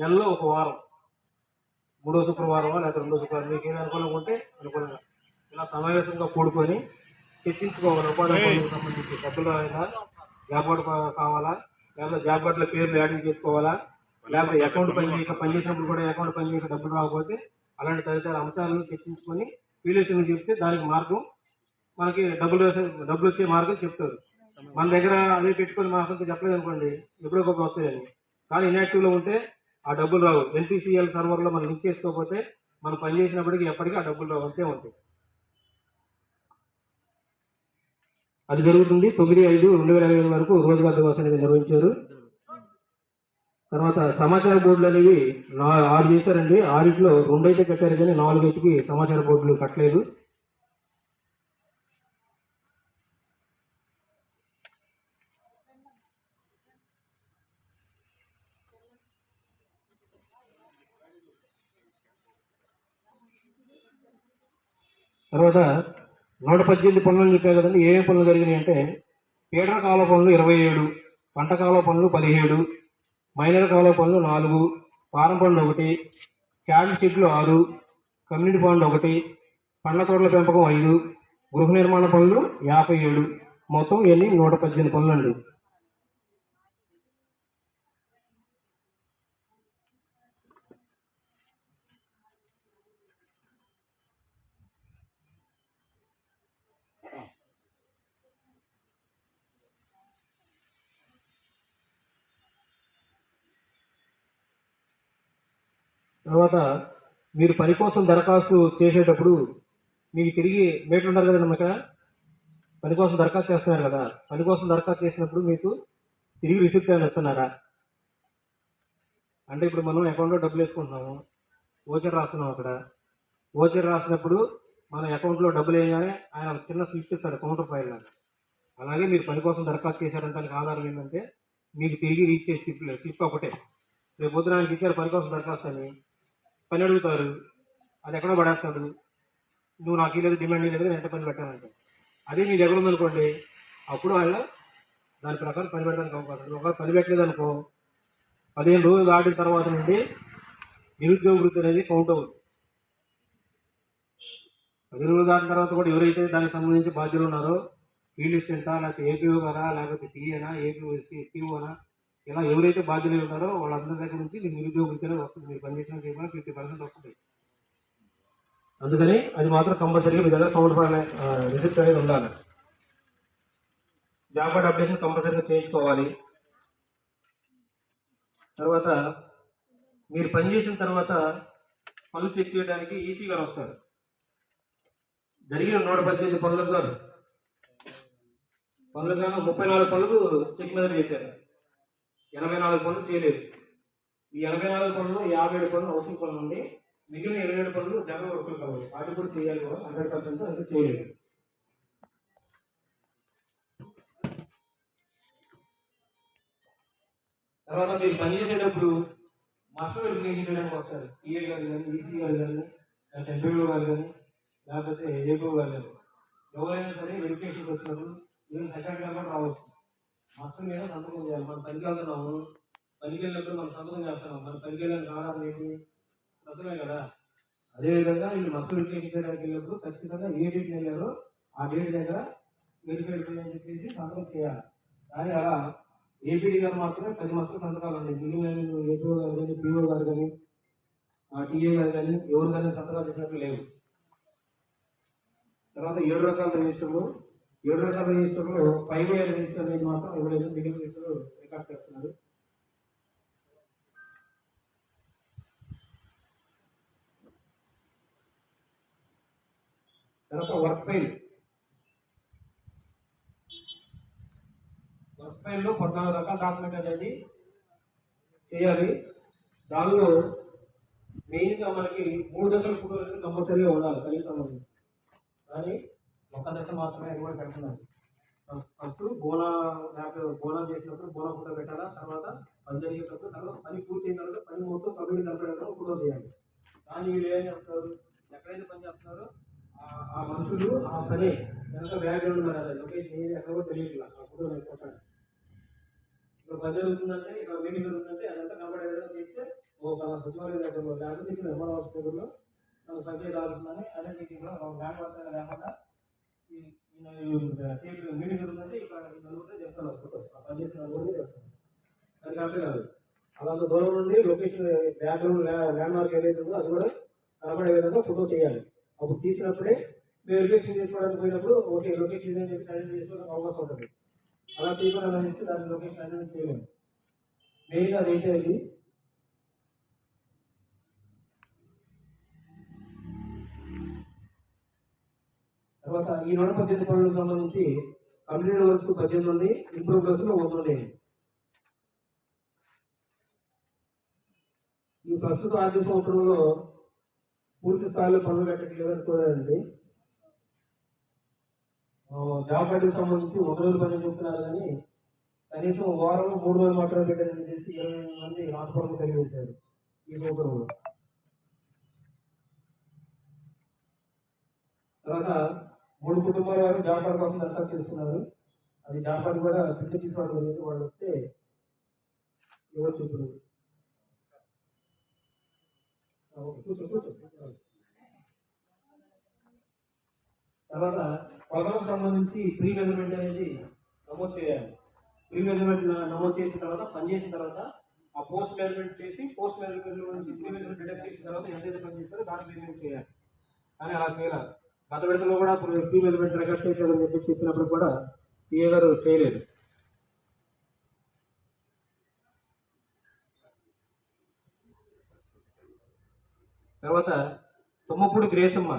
నెలలో ఒక వారం. మూడో శుక్రవారం లేదా రెండో శుక్రవారం మీకు ఏది అనుకూలంగా ఉంటే అనుకూలంగా. ఇలా సమావేశంగా కూడుకొని చర్చించుకోవాలి ఉపాధి హామీకి సంబంధించి డబ్బులు అయినా జాబ్ కార్డు కావాలా లేకపోతే జాబ్ కార్డుల పేర్లు యాడింగ్ చేసుకోవాలా లేకపోతే అకౌంట్ పని చేయక పని చేసినప్పుడు కూడా అకౌంట్ పని చేయక డబ్బులు రాకపోతే అలాంటి తదితర అంశాలను చర్చించుకొని పీలేషన్ చెప్తే దానికి మార్గం మనకి డబ్బులు వేసే డబ్బులు వచ్చే మార్గం చెప్తారు. మన దగ్గర అదే పెట్టుకొని మా అసలు చెప్పలేదు అనుకోండి ఎప్పుడో ఒక వస్తాయని. కానీ inactive లో ఉంటే ఆ డబ్బులు రావు. ఎన్పిసిఎల్ సర్వర్లో మనం లింక్ చేసుకోకపోతే మనం పని చేసినప్పటికీ ఎప్పటికీ ఆ డబ్బులు రావు. అంతే ఉంటాయి అది జరుగుతుంది. తొమ్మిది ఐదు రెండు వేల ఇరవై ఐదు వరకు రోజుగా దివాస్ అనేది నిర్వహించారు. తర్వాత సమాచార బోర్డులు అనేవి ఆరు చేశారండి. ఆరిట్లో రెండైతే కట్టారు కానీ నాలుగైదుకి సమాచార బోర్డులు కట్టలేదు. తర్వాత నూట పద్దెనిమిది పనులు చెప్పారు కదండి. ఏ పనులు జరిగినాయి అంటే పీడన కాల పనులు ఇరవై ఏడు పంట కాల పనులు పదిహేడు మైనర్ కాల పనులు నాలుగు పారం పనులు ఒకటి క్యాడ్ షీట్లు ఆరు కమ్యూనిటీ పనులు ఒకటి పండ్ల తోటల పెంపకం ఐదు గృహ నిర్మాణ పనులు యాభై ఏడు. మొత్తం ఇవన్నీ నూట పద్దెనిమిది పనులు అండి తర్వాత మీరు పని కోసం దరఖాస్తు చేసేటప్పుడు మీకు తిరిగి మేట్లు ఉన్నారు కదండి ఇక్కడ పని కోసం దరఖాస్తు చేస్తున్నారు కదా. పని కోసం దరఖాస్తు చేసినప్పుడు మీకు తిరిగి రిసిప్ట్ అని వస్తున్నారా అంటే ఇప్పుడు మనం అకౌంట్లో డబ్బులు వేసుకుంటున్నాము. ఓచర్ రాస్తున్నాం అక్కడ. ఓచర్ రాసినప్పుడు మన అకౌంట్లో డబ్బులు వేయగానే ఆయన చిన్న స్లిప్ ఇస్తారు కౌంటర్ ఫైల్ అలాగే మీరు పని కోసం దరఖాస్తు చేశారంటే ఆధారం ఏంటంటే మీకు తిరిగి రీచ్ చేసి స్లిప్ స్లిప్ ఒకటే. రేపు పొద్దున ఆయనకి ఇచ్చారు పని కోసం దరఖాస్తు అని. పని అడుగుతారు. అది ఎక్కడో పడేస్తాడు నువ్వు నాకు ఈ లేదు డిమాండ్ లేదు నేను ఎంత పని పెట్టానంటే అదే నీ దగ్గర ఉందనుకోండి అప్పుడు ఆయన దాని ప్రకారం పని పెట్టడానికి అవకాశం ఒకవేళ పని పెట్టలేదు అనుకో పదిహేను రోజులు దాటిన తర్వాత నుండి నిరుద్యోగ వృత్తి అనేది కౌంట్ అవుతుంది. పదిహేను రోజులు దాటిన తర్వాత కూడా ఎవరైతే దానికి సంబంధించి బాధ్యులు ఉన్నారో ఫీల్డ్ అసిస్టెంటా లేకపోతే ఏపీఓ గారా లేకపోతే టీఏనా ఏపీఓ టీఓనా ఇలా ఎవరైతే బాధ్యులు ఉన్నారో వాళ్ళందరి దగ్గర నుంచి మీకు నిరుద్యోగ వస్తుంది. మీరు పనిచేసిన చేయమని ఫిఫ్టీ పర్సెంట్ వస్తుంది. అందుకని అది మాత్రం కంపల్సరీగా మీ దగ్గర కౌంట్ ఫైల్ రిసిప్ట్ అనేది ఉండాలి. జాబ్ కార్డ్ అప్డేషన్ కంపల్సరీగా చేయించుకోవాలి. తర్వాత మీరు పని చేసిన తర్వాత పనులు చెక్ చేయడానికి ఈసీ గారు వస్తారు. జరిగిన నూట పద్దెనిమిది పనులకు గారు పనులకు గాను ముప్పై నాలుగు పనులు చెక్ మీద చేశారు. ఎనభై నాలుగు పనులు చేయలేదు. ఈ ఎనభై నాలుగు పనులు యాభై ఏడు పనులు అవసరం పనులు ఉండి మిగిలిన ఇరవై ఏడు పనులు జనరల్ వర్కులు కావాలి. వాటి కూడా చేయాలి కూడా హండ్రెడ్ పర్సెంట్ అయితే చేయలేదు. తర్వాత మీరు పని చేసేటప్పుడు వెరిఫికేషన్ చేయడానికి వస్తారు ఈఏ గారు కానీ ఈసీ గారు కానీ లేకపోతే ఎంపీఓ గారు కానీ లేకపోతే ఏపీఓ గారు కానీ ఎవరైనా సరే వెరిఫికేషన్కి వచ్చినప్పుడు ఈవెన్ సెకండ్ నెంబర్ రావచ్చు. మాస్టర్ మీద సంతకం చేయాలి. మనం పనికి వెళ్తున్నాము. పనికి వెళ్ళినప్పుడు మనం సంతకం చేస్తున్నాం మన పనికి వెళ్ళడానికి ఆధారం ఏంటి? సంతకమే కదా. అదేవిధంగా వీళ్ళు మస్తు వెరిఫికేషన్ చేయడానికి వెళ్ళినప్పుడు ఖచ్చితంగా ఏ డేట్ వెళ్ళారో ఆ డేట్ దగ్గర వెరిఫై అని చెప్పేసి సంతకం చేయాలి. కానీ అలా ఏపీడీ గారు మాత్రమే పది మస్తు సంతకాలు ఉన్నాయి మిగిలిన ఏపీఓ గారు కానీ పిఓ గారు కానీ టీఏ గారు కానీ ఎవరు కానీ సంతకాలు చేసినట్టు లేవు. తర్వాత ఏడు రకాల రిజిస్టర్లు ఏడు రకాల రిజిస్టర్లు ఫైవ్ ఇయర్ రిజిస్టర్ అనేది మాత్రం ఇవ్వలేదు మిగిలిన రిజిస్టర్ రికార్డ్ చేస్తున్నారు. తర్వాత వర్క్ ఫైల్. వర్క్ ఫైల్లో పద్నాలుగు రకాల డాక్యుమెంట్ అనేది చేయాలి. దానిలో మెయిన్గా మనకి మూడు దశల ఫోటోలు కంపల్సరీగా ఉండాలి కనీసం కానీ ఒక దశ మాత్రమే ఎగుబడి కూడా పెడుతున్నారు. ఫస్ట్ బోనా లేకపోతే బోనా చేసినప్పుడు బోనా ఫోటో పెట్టాలా? తర్వాత పని జరిగేటప్పుడు తర్వాత పని పూర్తయిన తర్వాత పని మొత్తం కంప్లీట్ కనపడేటప్పుడు ఫోటో చేయాలి కానీ వీళ్ళు ఏం చేస్తారు ఎక్కడైతే పని చేస్తున్నారో ఆ- మనుషులు ఆ పని ఎంత బ్యాక్గ్రౌండ్ ఉన్నారు అది? లొకేషన్ ఏది ఎక్కడో తెలియట్లా. ఆ ఫోటో నేను కొట్టాను ఇక్కడ పని జరుగుతుందంటే ఇక్కడ మీటింగ్ జరుగుతుందంటే అదంతా కనబడే విధంగా చేస్తే ఓ సచివాలయ దగ్గరలో లేకపోతే ఇక్కడ నిర్మాణ ఆఫీస్ దగ్గరలో నాకు పంచాయతీ ఆఫీస్ అని అదే మీటింగ్లో ల్యాండ్ పడతాను లేకుండా మీటింగ్ జరుగుతుందంటే ఇక్కడ చెప్తాను పనిచేసిన చెప్తాను అది కాదు అలా దూరం నుండి లొకేషన్ బ్యాక్గ్రౌండ్ ల్యాండ్ మార్క్ ఏదైతే ఉందో అది కూడా కనబడే విధంగా ఫోటో చేయాలి అప్పుడు తీసినప్పుడే మీరు లొకేషన్ చేసుకోవడానికి పోయినప్పుడు ఓకే లొకేషన్ ఇదని చెప్పి సైన్ చేసుకోవడానికి అవకాశం ఉంటుంది అలా తీసుకోవడం దాని లొకేషన్ అనేది చేయలేము మెయిన్ అది ఏంటి తర్వాత ఈ రెండు పద్దెనిమిది పనులకు సంబంధించి కంప్లీట్ వర్క్స్ పద్దెనిమిది ఉంది ఇంప్రూవ్ వర్క్స్ ఉంది. ఈ ప్రస్తుత ఆర్థిక సంవత్సరంలో పూర్తి స్థాయిలో పనులు కట్టట్లేదండి జాబ్ కార్డుకి సంబంధించి ఒక రోజు పని చెప్తున్నారు కానీ కనీసం వారం మూడు రోజులు మాత్రమే పెట్టారని చేసి ఇరవై ఎనిమిది మంది కలిగి వచ్చారు ఈ సంవత్సరంలో తర్వాత మూడు కుటుంబాల వారు జాఫర్ కోసం దరఖాస్తు చేస్తున్నారు అది జాఫర్ కూడా ప్రింట్ తీసుకోవడం జరిగింది. వాళ్ళు వస్తే ఇవ్వచ్చు ఇప్పుడు తర్వాత పొలం సంబంధించి ప్రీ మెజర్మెంట్ అనేది నమోదు చేయాలి. ప్రీ మెజర్మెంట్ నమోదు చేసిన తర్వాత పనిచేసిన తర్వాత ఆ పోస్ట్ మెజర్మెంట్ చేసి పోస్ట్ మెజర్మెంట్ నుంచి ప్రీ మెజర్మెంట్ డిటెక్ట్ చేసిన తర్వాత ఎంతైతే పనిచేస్తారో దాన్ని దానికి పేమెంట్ చేయాలి. కానీ అలా చేయాలి గత విడతలో కూడా ఇప్పుడు ప్రీ మెజర్మెంట్ రికార్డ్ చేయలేదని చెప్పి చెప్పినప్పుడు కూడా పిఏ గారు చేయలేదు. తర్వాత తుమ్మపూడి గ్రేసమ్మ